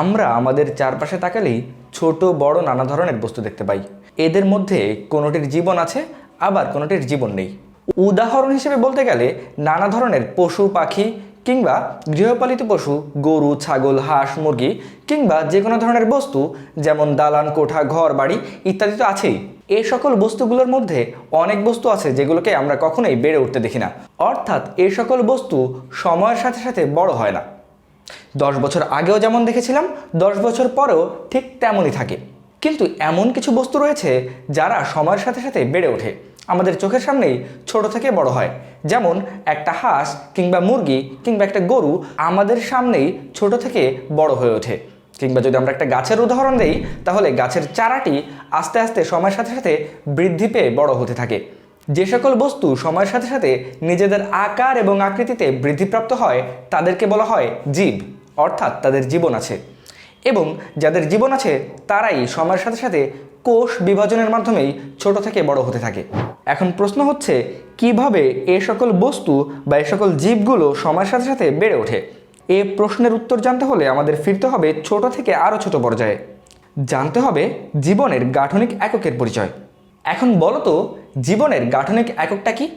আমরা আমাদের চারপাশে তাকালেই ছোট, বড় নানা ধরনের বস্তু দেখতে পাই। এদের মধ্যে কোনোটির জীবন আছে, আবার কোনোটির জীবন নেই। উদাহরণ হিসেবে বলতে গেলে, নানা ধরনের পশু, পাখি, কিংবা গৃহপালিত পশু, গরু, ছাগল, হাঁস, মুরগি, কিংবা যে কোনো ধরনের বস্তু, যেমন দালান, কোঠা, ঘর, বাড়ি ইত্যাদি তো আছেই। এই সকল বস্তুগুলোর মধ্যে অনেক বস্তু আছে যেগুলোকে আমরা কখনোই বেড়ে উঠতে দেখি না। অর্থাৎ এই সকল বস্তু সময়ের সাথে সাথে বড় হয় না। দশ বছর আগেও যেমন দেখেছিলাম, দশ বছর পরেও ঠিক তেমনই থাকে। কিন্তু এমন কিছু বস্তু রয়েছে যারা সময়ের সাথে সাথে বেড়ে ওঠে। আমাদের চোখের সামনেই ছোট থেকে বড় হয়। যেমন একটা হাঁস কিংবা মুরগি কিংবা একটা গরু আমাদের সামনেই ছোট থেকে বড় হয়ে ওঠে। কিংবা যদি আমরা একটা গাছের উদাহরণ দেই, তাহলে গাছের চারাটি আস্তে আস্তে সময়ের সাথে সাথে বৃদ্ধি পেয়ে বড় হতে থাকে। যে সকল বস্তু সময়ের সাথে সাথে নিজেদের আকার এবং আকৃতিতে বৃদ্ধিপ্রাপ্ত হয়, তাদেরকে বলা হয় জীব, অর্থাৎ তাদের জীবন আছে। এবং যাদের জীবন আছে, তারাই সময়ের সাথে সাথে কোষ বিভাজনের মাধ্যমেই ছোট থেকে বড় হতে থাকে। এখন প্রশ্ন হচ্ছে, কীভাবে এ সকল বস্তু বা এ সকল জীবগুলো সময়ের সাথে সাথে বেড়ে ওঠে? এ প্রশ্নের উত্তর জানতে হলে আমাদের ফিরতে হবে ছোট থেকে আরও ছোট পর্যায়ে। জানতে হবে জীবনের গাঠনিক এককের পরিচয়। এখন বলো তো, জীবনের গাঠনিক এককটা কি?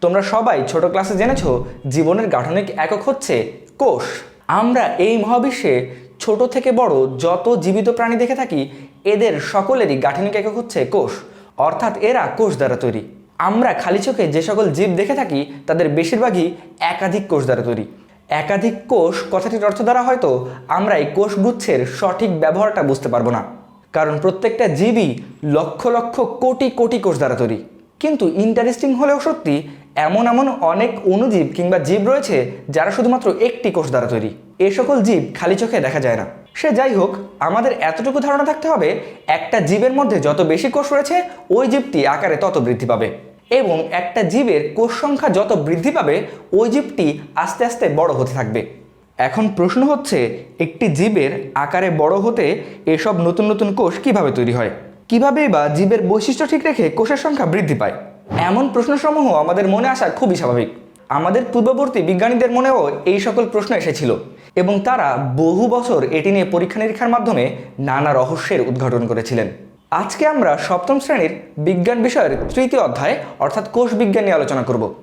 তোমরা সবাই ছোট ক্লাসে জেনেছো, জীবনের গাঠনিক একক হচ্ছে কোষ। আমরা এই মহাবিশ্বে ছোট থেকে বড় যত জীবিত প্রাণী দেখে থাকি, এদের সকলেরই গাঠনিক একক হচ্ছে কোষ। অর্থাৎ এরা কোষ দ্বারা তৈরি। আমরা খালি চোখে যে সকল জীব দেখে থাকি, তাদের বেশিরভাগই একাধিক কোষ দ্বারা তৈরি। একাধিক কোষ কথাটির অর্থ দ্বারা হয়তো আমরা এই কোষগুচ্ছের সঠিক ব্যবহারটা বুঝতে পারব না। কারণ প্রত্যেকটা জীবই লক্ষ লক্ষ কোটি কোটি কোষ দ্বারা তৈরি। কিন্তু ইন্টারেস্টিং হলেও সত্যি এমন এমন অনেক অণুজীব কিংবা জীব রয়েছে যারা শুধুমাত্র একটি কোষ দ্বারা তৈরি। এ সকল জীব খালি চোখে দেখা যায় না। সে যাই হোক, আমাদের এতটুকু ধারণা থাকতে হবে, একটা জীবের মধ্যে যত বেশি কোষ রয়েছে, ওই জীবটি আকারে তত বৃদ্ধি পাবে। এবং একটা জীবের কোষ সংখ্যা যত বৃদ্ধি পাবে, ওই জীবটি আস্তে আস্তে বড় হতে থাকবে। এখন প্রশ্ন হচ্ছে, একটি জীবের আকারে বড় হতে এসব নতুন নতুন কোষ কীভাবে তৈরি হয়? কিভাবেই বা জীবের বৈশিষ্ট্য ঠিক রেখে কোষের সংখ্যা বৃদ্ধি পায়? এমন প্রশ্নসমূহ আমাদের মনে আসা খুবই স্বাভাবিক। আমাদের পূর্ববর্তী বিজ্ঞানীদের মনেও এই সকল প্রশ্ন এসেছিল এবং তারা বহু বছর এটি নিয়ে পরীক্ষা নিরীক্ষার মাধ্যমে নানা রহস্যের উদ্ঘাটন করেছিলেন। আজকে আমরা সপ্তম শ্রেণির বিজ্ঞান বিষয়ের তৃতীয় অধ্যায়, অর্থাৎ কোষ বিজ্ঞান নিয়ে আলোচনা করব।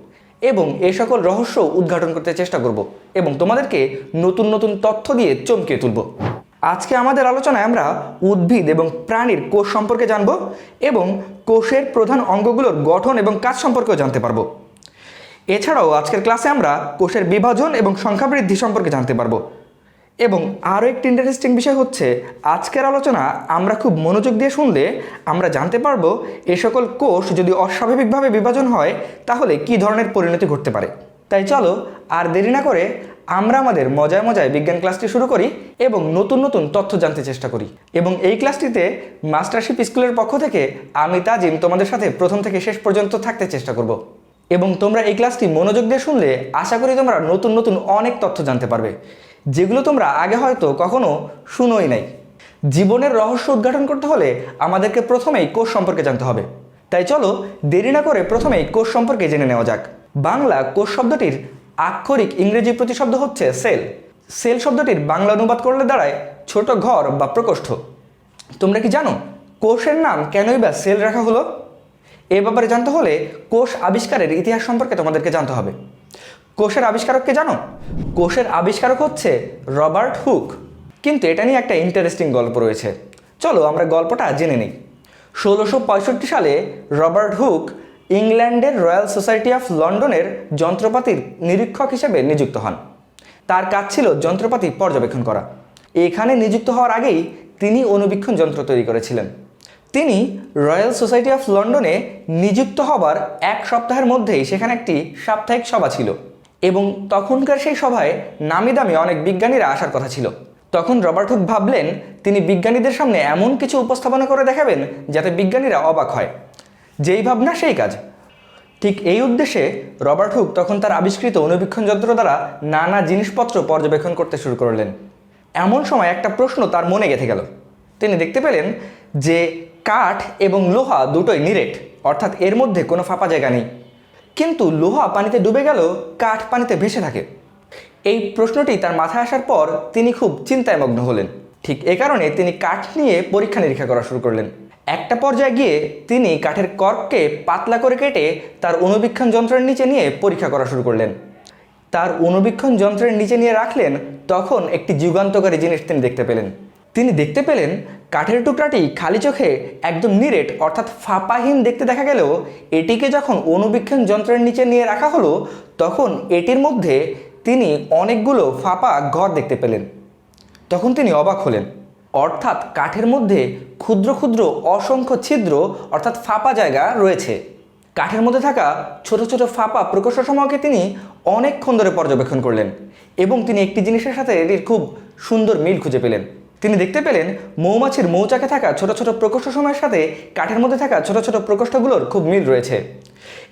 এবং এ সকল রহস্য উদ্ঘাটন করতে চেষ্টা করব এবং তোমাদেরকে নতুন নতুন তথ্য দিয়ে চমকে তুলব। আজকে আমাদের আলোচনায় আমরা উদ্ভিদ এবং প্রাণীর কোষ সম্পর্কে জানব এবং কোষের প্রধান অঙ্গগুলোর গঠন এবং কাজ সম্পর্কেও জানতে পারব। এছাড়াও আজকের ক্লাসে আমরা কোষের বিভাজন এবং সংখ্যা বৃদ্ধি সম্পর্কে জানতে পারব। এবং আরও একটি ইন্টারেস্টিং বিষয় হচ্ছে, আজকের আলোচনা আমরা খুব মনোযোগ দিয়ে শুনলে আমরা জানতে পারব এ সকল কোষ যদি অস্বাভাবিকভাবে বিভাজন হয়, তাহলে কি ধরনের পরিণতি ঘটতে পারে? তাই চলো, আর দেরি না করে আমরা আমাদের মজায় মজায় বিজ্ঞান ক্লাসটি শুরু করি এবং নতুন নতুন তথ্য জানতে চেষ্টা করি। এবং এই ক্লাসটিতে মাস্টারশিপ স্কুলের পক্ষ থেকে আমি তাজিম তোমাদের সাথে প্রথম থেকে শেষ পর্যন্ত থাকতে চেষ্টা করব। এবং তোমরা এই ক্লাসটি মনোযোগ দিয়ে শুনলে আশা করি তোমরা নতুন নতুন অনেক তথ্য জানতে পারবে। যেগুলো তোমরা আগে হয়তো কখনো শুনোই নাই। জীবনের রহস্য উদ্ঘাটন করতে হলে আমাদেরকে প্রথমেই কোষ সম্পর্কে জানতে হবে। তাই চলো দেরি না করে প্রথমেই কোষ সম্পর্কে জেনে নেওয়া যাক। বাংলা কোষ শব্দটির আক্ষরিক ইংরেজি প্রতিশব্দ হচ্ছে সেল। সেল শব্দটির বাংলা অনুবাদ করলে দাঁড়ায় ছোট ঘর বা প্রকোষ্ঠ। তোমরা কি জানো কোষের নাম কেনই বা সেল রাখা হলো? এ ব্যাপারে জানতে হলে কোষ আবিষ্কারের ইতিহাস সম্পর্কে তোমাদেরকে জানতে হবে। কোষের আবিষ্কারককে জানো? কোষের আবিষ্কারক হচ্ছে রবার্ট হুক। কিন্তু এটা নিয়ে একটা ইন্টারেস্টিং গল্প রয়েছে। চলো আমরা গল্পটা জেনে নিই। ষোলোশো পঁয়ষট্টি সালে রবার্ট হুক ইংল্যান্ডের রয়্যাল সোসাইটি অফ লন্ডনের যন্ত্রপাতির নিরীক্ষক হিসেবে নিযুক্ত হন। তার কাজ ছিল যন্ত্রপাতি পর্যবেক্ষণ করা। এখানে নিযুক্ত হওয়ার আগেই তিনি অনুবীক্ষণ যন্ত্র তৈরি করেছিলেন। তিনি রয়্যাল সোসাইটি অফ লন্ডনে নিযুক্ত হবার এক সপ্তাহের মধ্যেই সেখানে একটি সাপ্তাহিক সভা ছিল। এবং তখনকার সেই সভায় নামি দামি অনেক বিজ্ঞানীরা আসার কথা ছিল। তখন রবার্ট হুক ভাবলেন, তিনি বিজ্ঞানীদের সামনে এমন কিছু উপস্থাপনা করে দেখাবেন যাতে বিজ্ঞানীরা অবাক হয়। যেই ভাবনা, সেই কাজ। ঠিক এই উদ্দেশ্যে রবার্ট হুক তখন তার আবিষ্কৃত অনুবীক্ষণ যন্ত্র দ্বারা নানা জিনিসপত্র পর্যবেক্ষণ করতে শুরু করলেন। এমন সময় একটা প্রশ্ন তার মনে গেঁথে গেল। তিনি দেখতে পেলেন যে, কাঠ এবং লোহা দুটোই নিরেট, অর্থাৎ এর মধ্যে কোনো ফাঁপা জায়গা নেই। কিন্তু লোহা পানিতে ডুবে গেল কাঠ পানিতে ভেসে থাকে। এই প্রশ্নটি তার মাথায় আসার পর তিনি খুব চিন্তায় মগ্ন হলেন। ঠিক এ কারণে তিনি কাঠ নিয়ে পরীক্ষা নিরীক্ষা করা শুরু করলেন। একটা পর্যায়ে গিয়ে তিনি কাঠের কর্ককে পাতলা করে কেটে তার অনুবীক্ষণ যন্ত্রের নিচে নিয়ে পরীক্ষা করা শুরু করলেন। তার অনুবীক্ষণ যন্ত্রের নিচে নিয়ে রাখলেন তখন একটি যুগান্তকারী জিনিস তিনি দেখতে পেলেন। তিনি দেখতে পেলেন কাঠের টুকরাটি খালি চোখে একদম নিরেট, অর্থাৎ ফাঁপাহীন দেখতে দেখা গেলেও এটিকে যখন অনুবীক্ষণ যন্ত্রের নিচে নিয়ে রাখা হলো, তখন এটির মধ্যে তিনি অনেকগুলো ফাঁপা ঘর দেখতে পেলেন। তখন তিনি অবাক হলেন, অর্থাৎ কাঠের মধ্যে ক্ষুদ্র ক্ষুদ্র অসংখ্য ছিদ্র, অর্থাৎ ফাঁপা জায়গা রয়েছে। কাঠের মধ্যে থাকা ছোট ছোট ফাঁপা প্রকোষ্ঠসমূহকে তিনি অনেকক্ষণ ধরে পর্যবেক্ষণ করলেন এবং তিনি একটি জিনিসের সাথে এটির খুব সুন্দর মিল খুঁজে পেলেন। তিনি দেখতে পেলেন মৌমাছির মৌচাকে থাকা ছোট ছোট প্রকোষ্ঠ সময়ের সাথে কাঠের মধ্যে থাকা ছোট ছোট প্রকোষ্ঠগুলোর খুব মিল রয়েছে।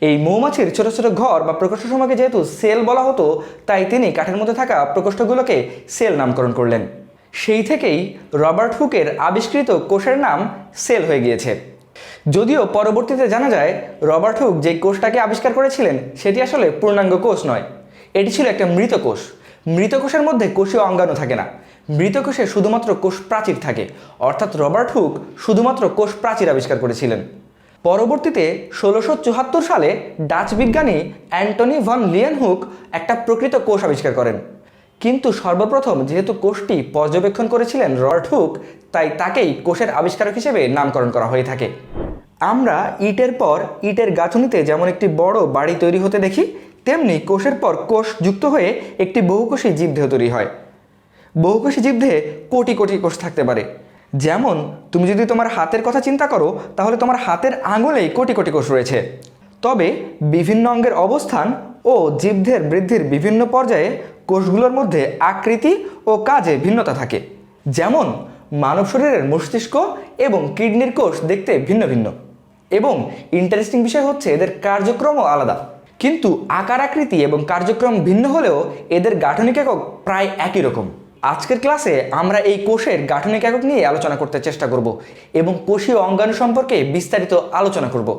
এই মৌমাছির ছোট ছোট ঘর বা প্রকোষ্ঠ সময়কে যেহেতু সেল বলা হতো, তাই তিনি কাঠের মধ্যে থাকা প্রকোষ্ঠগুলোকে সেল নামকরণ করলেন। সেই থেকেই রবার্ট হুকের আবিষ্কৃত কোষের নাম সেল হয়ে গিয়েছে। যদিও পরবর্তীতে জানা যায়, রবার্ট হুক যে কোষটাকে আবিষ্কার করেছিলেন, সেটি আসলে পূর্ণাঙ্গ কোষ নয়। এটি ছিল একটা মৃত কোষ। মৃত কোষের মধ্যে কোষীয় অঙ্গাণু থাকে না। মৃত কোষে শুধুমাত্র কোষ প্রাচীর থাকে, অর্থাৎ রবার্ট হুক শুধুমাত্র কোষ প্রাচীর আবিষ্কার করেছিলেন। পরবর্তীতে ষোলোশো চুয়াত্তর সালে ডাচ বিজ্ঞানী অ্যান্টনি ভন লিয়েন হুক একটা প্রকৃত কোষ আবিষ্কার করেন। কিন্তু সর্বপ্রথম যেহেতু কোষটি পর্যবেক্ষণ করেছিলেন রবার্ট হুক, তাই তাকেই কোষের আবিষ্কারক হিসেবে নামকরণ করা হয়ে থাকে। আমরা ইটের পর ইটের গাঁথুনিতে যেমন একটি বড় বাড়ি তৈরি হতে দেখি, তেমনি কোষের পর কোষ যুক্ত হয়ে একটি বহুকোষী জীবদেহ তৈরি হয়। বহুকোষী জীবদেহে কোটি কোটি কোষ থাকতে পারে। যেমন, তুমি যদি তোমার হাতের কথা চিন্তা করো, তাহলে তোমার হাতের আঙুলেই কোটি কোটি কোষ রয়েছে। তবে বিভিন্ন অঙ্গের অবস্থান ও জীবদের বৃদ্ধির বিভিন্ন পর্যায়ে কোষগুলোর মধ্যে আকৃতি ও কাজে ভিন্নতা থাকে। যেমন, মানব শরীরের মস্তিষ্ক এবং কিডনির কোষ দেখতে ভিন্ন ভিন্ন। এবং ইন্টারেস্টিং বিষয় হচ্ছে এদের কার্যক্রমও আলাদা। কিন্তু আকার আকৃতি এবং কার্যক্রম ভিন্ন হলেও এদের গাঠনিক একক প্রায় একই রকম। আজকের ক্লাসে আমরা এই কোষের গাঠনিক একক নিয়ে আলোচনা করতে চেষ্টা করব এবং কোষীয় অঙ্গাণু সম্পর্কে বিস্তারিত আলোচনা করব।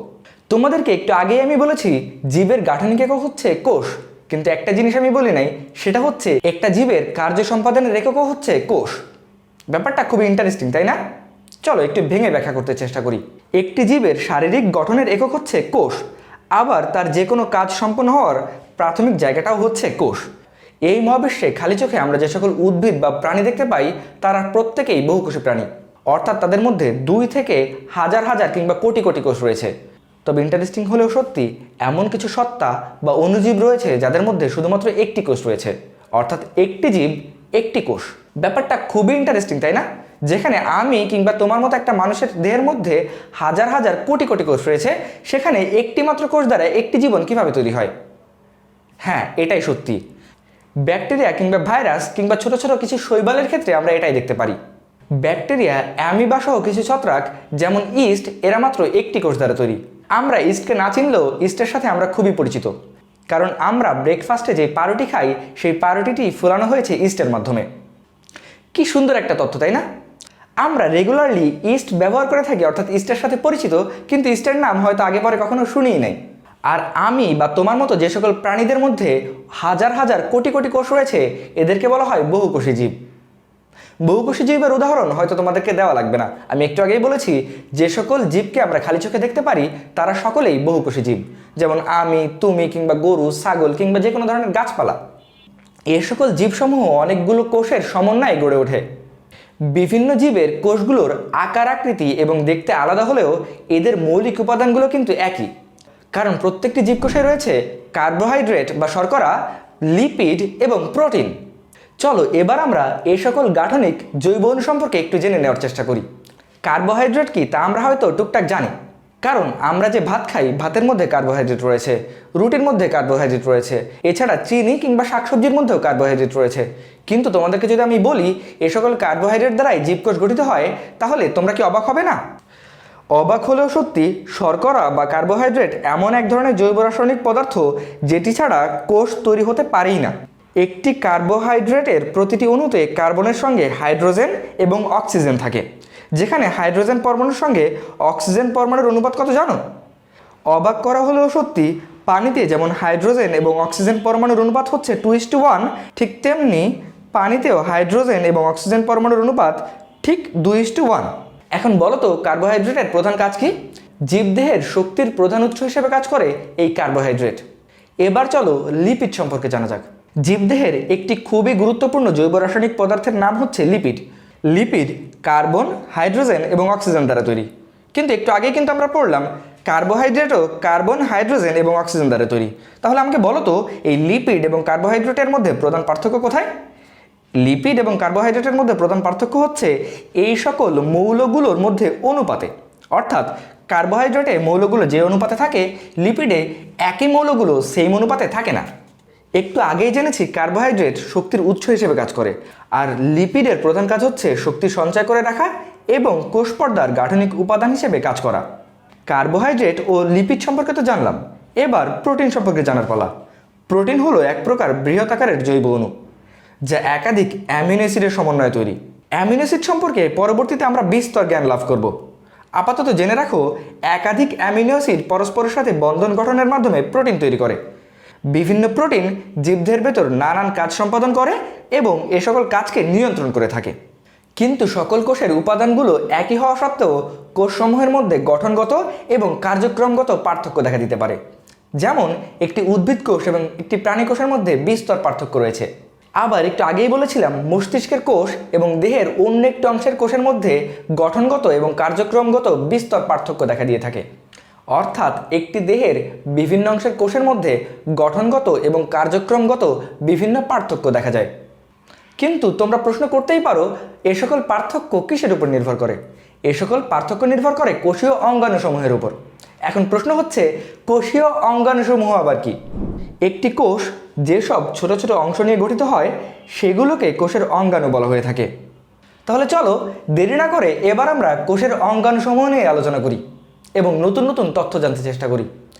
তোমাদেরকে একটু আগেই আমি বলেছি, জীবের গাঠনিক একক হচ্ছে কোষ, কিন্তু একটা জিনিস আমি বলি নাই, সেটা হচ্ছে একটা জীবের কার্য সম্পাদনের এককও হচ্ছে কোষ। ব্যাপারটা খুবই ইন্টারেস্টিং তাই না? চলো একটু ভেঙে ব্যাখ্যা করতে চেষ্টা করি। একটি জীবের শারীরিক গঠনের একক হচ্ছে কোষ, আবার তার যে কোনো কাজ সম্পন্ন হওয়ার প্রাথমিক জায়গাটাও হচ্ছে কোষ। এই মহাবিশ্বে খালি চোখে আমরা যে সকল উদ্ভিদ বা প্রাণী দেখতে পাই, তারা প্রত্যেকেই বহুকোষী প্রাণী। অর্থাৎ তাদের মধ্যে দুই থেকে হাজার হাজার কিংবা কোটি কোটি কোষ রয়েছে। তবে ইন্টারেস্টিং হলেও সত্যি, এমন কিছু সত্তা বা অণুজীব রয়েছে যাদের মধ্যে শুধুমাত্র একটি কোষ রয়েছে। অর্থাৎ একটি জীব, একটি কোষ। ব্যাপারটা খুবই ইন্টারেস্টিং তাই না? যেখানে আমি কিংবা তোমার মতো একটা মানুষের দেহের মধ্যে হাজার হাজার কোটি কোটি কোষ রয়েছে, সেখানে একটি মাত্র কোষ দ্বারা একটি জীবন কীভাবে তৈরি হয়? হ্যাঁ এটাই সত্যি। ব্যাকটেরিয়া কিংবা ভাইরাস কিংবা ছোট ছোট কিছু শৈবালের ক্ষেত্রে আমরা এটাই দেখতে পারি। ব্যাকটেরিয়া অ্যামিবা সহ কিছু ছত্রাক, যেমন ইস্ট, এরা মাত্র একটি কোষ দ্বারা তৈরি। আমরা ইস্টকে না চিনলেও ইস্টের সাথে আমরা খুবই পরিচিত। কারণ আমরা ব্রেকফাস্টে যে পাউরুটি খাই, সেই পাউরুটিটি ফোলানো হয়েছে ইস্টের মাধ্যমে। কি সুন্দর একটা তথ্য, তাই না? আমরা রেগুলারলি ইস্ট ব্যবহার করে থাকি, অর্থাৎ ইস্টের সাথে পরিচিত, কিন্তু ইস্টের নাম হয়তো আগে পরে কখনো শুনিই নাই। আর আমি বা তোমার মতো যে সকল প্রাণীদের মধ্যে হাজার হাজার কোটি কোটি কোষ রয়েছে, এদেরকে বলা হয় বহুকোষী জীব। বহুকোষী জীবের উদাহরণ হয়তো তোমাদেরকে দেওয়া লাগবে না। আমি একটু আগেই বলেছি, যে সকল জীবকে আমরা খালি চোখে দেখতে পারি, তারা সকলেই বহুকোষী জীব। যেমন আমি, তুমি কিংবা গরু, ছাগল কিংবা যে কোনো ধরনের গাছপালা। এ সকল জীবসমূহ অনেকগুলো কোষের সমন্বয়ে গড়ে ওঠে। বিভিন্ন জীবের কোষগুলোর আকার আকৃতি এবং দেখতে আলাদা হলেও এদের মৌলিক উপাদানগুলো কিন্তু একই। কারণ প্রত্যেকটি জীবকোষে রয়েছে কার্বোহাইড্রেট বা শর্করা, লিপিড এবং প্রোটিন। চলো এবার আমরা এই সকল গাঠনিক জৈব অণু সম্পর্কে একটু জেনে নেওয়ার চেষ্টা করি। কার্বোহাইড্রেট কি তা আমরা হয়তো টুকটাক জানি। কারণ আমরা যে ভাত খাই, ভাতের মধ্যে কার্বোহাইড্রেট রয়েছে, রুটির মধ্যে কার্বোহাইড্রেট রয়েছে, এছাড়া চিনি কিংবা শাকসবজির মধ্যেও কার্বোহাইড্রেট রয়েছে। কিন্তু তোমাদেরকে যদি আমি বলি, এ সকল কার্বোহাইড্রেট দ্বারাই জীবকোষ গঠিত হয়, তাহলে তোমরা কি অবাক হবে না? অবাক হলেও সত্যি, শর্করা বা কার্বোহাইড্রেট এমন এক ধরনের জৈব রাসায়নিক পদার্থ যেটি ছাড়া কোষ তৈরি হতে পারেই না। একটি কার্বোহাইড্রেটের প্রতিটি অণুতে কার্বনের সঙ্গে হাইড্রোজেন এবং অক্সিজেন থাকে। যেখানে হাইড্রোজেন পরমাণুর সঙ্গে অক্সিজেন পরমাণুর অনুপাত কত জানো? অবাক করা হলেও সত্যি, পানিতে যেমন হাইড্রোজেন এবং অক্সিজেন পরমাণুর অনুপাত হচ্ছে টু ইস টু ওয়ান, ঠিক তেমনি পানিতেও হাইড্রোজেন এবং অক্সিজেন পরমাণুর অনুপাত ঠিক দুই ইস টু ওয়ান। এখন বলো তো কার্বোহাইড্রেটের প্রধান কাজ কি? জীবদেহের শক্তির প্রধান উৎস হিসেবে কাজ করে এই কার্বোহাইড্রেট। এবার চলো লিপিড সম্পর্কে জানা যাক। জীবদেহের একটি খুবই গুরুত্বপূর্ণ জৈব রাসায়নিক পদার্থের নাম হচ্ছে লিপিড লিপিড কার্বন হাইড্রোজেন এবং অক্সিজেন দ্বারা তৈরি। কিন্তু একটু আগেই কিন্তু আমরা পড়লাম কার্বোহাইড্রেটও কার্বন হাইড্রোজেন এবং অক্সিজেন দ্বারা তৈরি। তাহলে আমাকে বলো তো, এই লিপিড এবং কার্বোহাইড্রেটের মধ্যে প্রধান পার্থক্য কোথায়? লিপিড এবং কার্বোহাইড্রেটের মধ্যে প্রধান পার্থক্য হচ্ছে এই সকল মৌলগুলোর মধ্যে অনুপাতে। অর্থাৎ কার্বোহাইড্রেটে মৌলগুলো যে অনুপাতে থাকে লিপিডে একই মৌলগুলো সেই অনুপাতে থাকে না। একটু আগেই জেনেছি কার্বোহাইড্রেট শক্তির উৎস হিসেবে কাজ করে। আর লিপিডের প্রধান কাজ হচ্ছে শক্তি সঞ্চয় করে রাখা এবং কোষপর্দার গাঠনিক উপাদান হিসেবে কাজ করা। কার্বোহাইড্রেট ও লিপিড সম্পর্কে তো জানলাম। এবার প্রোটিন সম্পর্কে জানার পালা। প্রোটিন হলো এক প্রকার বৃহৎ আকারের জৈব অণু। যা একাধিক অ্যামিনো অ্যাসিডের সমন্বয়ে তৈরি। অ্যামিনো অ্যাসিড সম্পর্কে পরবর্তীতে আমরা বিস্তর জ্ঞান লাভ করব। আপাতত জেনে রাখো, একাধিক অ্যামিনো অ্যাসিড পরস্পরের সাথে বন্ধন গঠনের মাধ্যমে প্রোটিন তৈরি করে। বিভিন্ন প্রোটিন জীবদের ভেতর নানান কাজ সম্পাদন করে এবং এ সকল কাজকে নিয়ন্ত্রণ করে থাকে। কিন্তু সকল কোষের উপাদানগুলো একই হওয়া সত্ত্বেও কোষসমূহের মধ্যে গঠনগত এবং কার্যক্রমগত পার্থক্য দেখা দিতে পারে। যেমন, একটি উদ্ভিদ কোষ এবং একটি প্রাণী কোষের মধ্যে বিস্তর পার্থক্য রয়েছে। আবার একটু আগেই বলেছিলাম, মস্তিষ্কের কোষ এবং দেহের অন্য একটি অংশের কোষের মধ্যে গঠনগত এবং কার্যক্রমগত বিস্তর পার্থক্য দেখা দিয়ে থাকে। অর্থাৎ একটি দেহের বিভিন্ন অংশের কোষের মধ্যে গঠনগত এবং কার্যক্রমগত বিভিন্ন পার্থক্য দেখা যায়। কিন্তু তোমরা প্রশ্ন করতেই পারো, এ সকল পার্থক্য কিসের উপর নির্ভর করে? এ সকল পার্থক্য নির্ভর করে কোষীয় অঙ্গাণুসমূহের উপর। এখন প্রশ্ন হচ্ছে, কোষীয় অঙ্গাণুসমূহ আবার কি? একটি কোষ যেসব ছোট ছোট অংশ নিয়ে গঠিত হয়, সেগুলোকে কোষের অঙ্গাণু বলা হয়ে থাকে। তাহলে চলো, দেরি না করে এবার আমরা কোষের অঙ্গাণুসমূহ নিয়ে আলোচনা করি এবং নতুন নতুন তথ্য জানতে চেষ্টা করি।